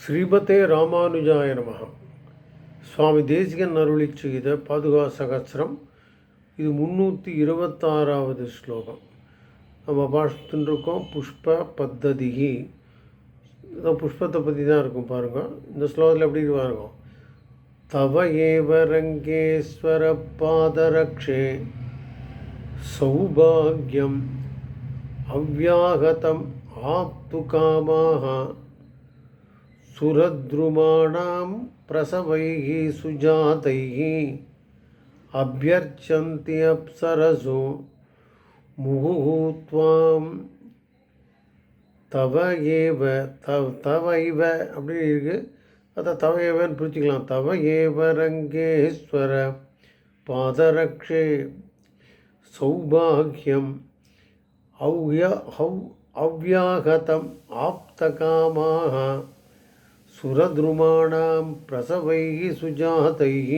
ஸ்ரீமதே ராமானுஜாய நமகம் சுவாமி தேசிகன் அருளி செய்த பாதுகா சகசிரம். இது முந்நூற்றி இருபத்தாறாவது ஸ்லோகம். நம்ம பார்த்துட்டு புஷ்ப பத்ததிகி. இதான் புஷ்பத்தை பற்றி தான் இருக்கும் பாருங்கள் இந்த ஸ்லோகத்தில் எப்படி இருக்கு பாருங்க. தவ ஏவ ரங்கேஸ்வர பாதரக்ஷே சௌபாகியம் அவ்யாகதம் ஆப்து காமாக सुरद्रुमाणां प्रसवैः सुजातैः अभ्यर्चन्ति अप्सरसो मुहुः त्वां தவ ஏவ தவ தவ இவ அப்படின்னு இருக்கு அதை தவ ஏவன்னு பிரிச்சுக்கலாம் தவ ஏவ ரங்கேஸ்வர பாதரக்ஷே சௌபாகியம் ஔய ஹௌ அவ்யாகதம் ஆப்தகாமாக सुरद्रुमाणां प्रसवैः सुजातैः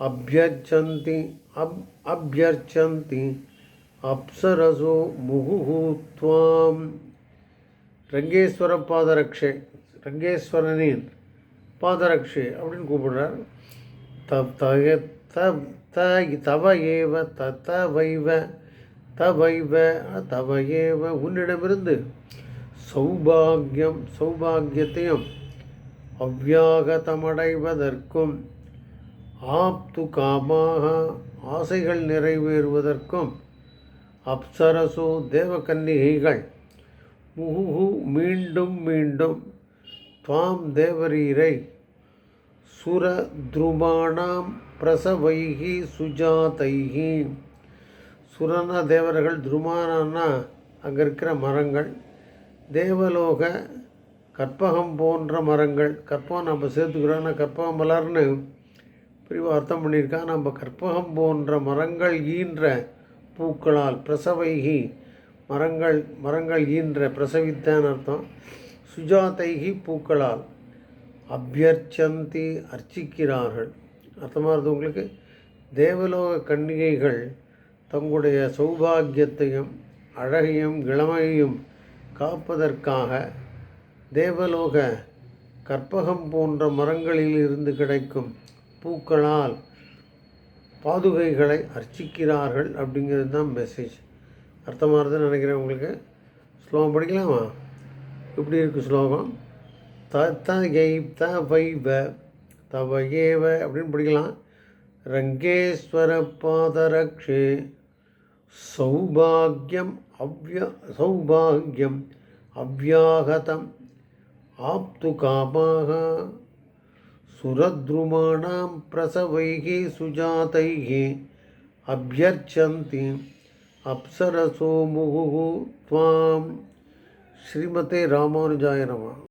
अभ्यर्चन्ति अब् अभ्यर्चन्ति अप्सरसो मुहुः त्वां ரங்கேஸ்வர பாதரக்ஷே ரங்கேஸ்வரனின் பாதரக்ஷே அப்படின்னு கூப்பிடுறார் த தய த த தவ ஏவ த த வைவ த வைவ தவ ஏவ உன்னிடமிருந்து சௌபாகியம் சௌபாகியத்தையும் அவ்வியாகதமடைவதற்கும் ஆப்து காமாக ஆசைகள் நிறைவேறுவதற்கும் அப்சரசோ தேவகன்னிகைகள் முகுகு மீண்டும் மீண்டும் துவாம் தேவரீரை சுர பிரசவைகி சுஜாதைகி சுரன தேவர்கள் துருமானா அங்கே இருக்கிற மரங்கள் தேவலோக கற்பகம் போன்ற மரங்கள் கற்பகம் நம்ம சேர்த்துக்கிறோன்னா கற்பகம் மலர்னு பிரிவாக அர்த்தம் பண்ணியிருக்கா. நம்ம கற்பகம் போன்ற மரங்கள் ஈன்ற பூக்களால் பிரசவைகி மரங்கள் மரங்கள் ஈன்ற பிரசவித்தான் அர்த்தம். சுஜாதைகி பூக்களால் அபியர்ச்சந்தி அர்ச்சிக்கிறார்கள். அர்த்தமாக இருந்தது உங்களுக்கு? தேவலோக கன்னிகைகள் தங்களுடைய சௌபாகியத்தையும் அழகையும் இளமையையும் காப்பதற்காக தேவலோக கற்பகம் போன்ற மரங்களில் இருந்து கிடைக்கும் பூக்களால் பாதுகைகளை அர்ச்சிக்கிறார்கள் அப்படிங்கிறது தான் மெசேஜ் அர்த்தமாகிறதுன்னு நினைக்கிறேன் உங்களுக்கு. ஸ்லோகம் படிக்கலாமா? இப்படி இருக்குது ஸ்லோகம்? த த கை த வைவ தவ ஏவ அப்படின்னு படிக்கலாம். ரங்கேஸ்வர பாதரக்ஷே. सौभाग्यम अव्य सौभाग्यम सौभाग्यम् आप्तु आप्तुकामाः सुरद्रुमाणां प्रसवैः सुजातैः अभ्यर्चन्ति। अप्सरसो मुहुः त्वां श्रीमते रामानुजाय नमः।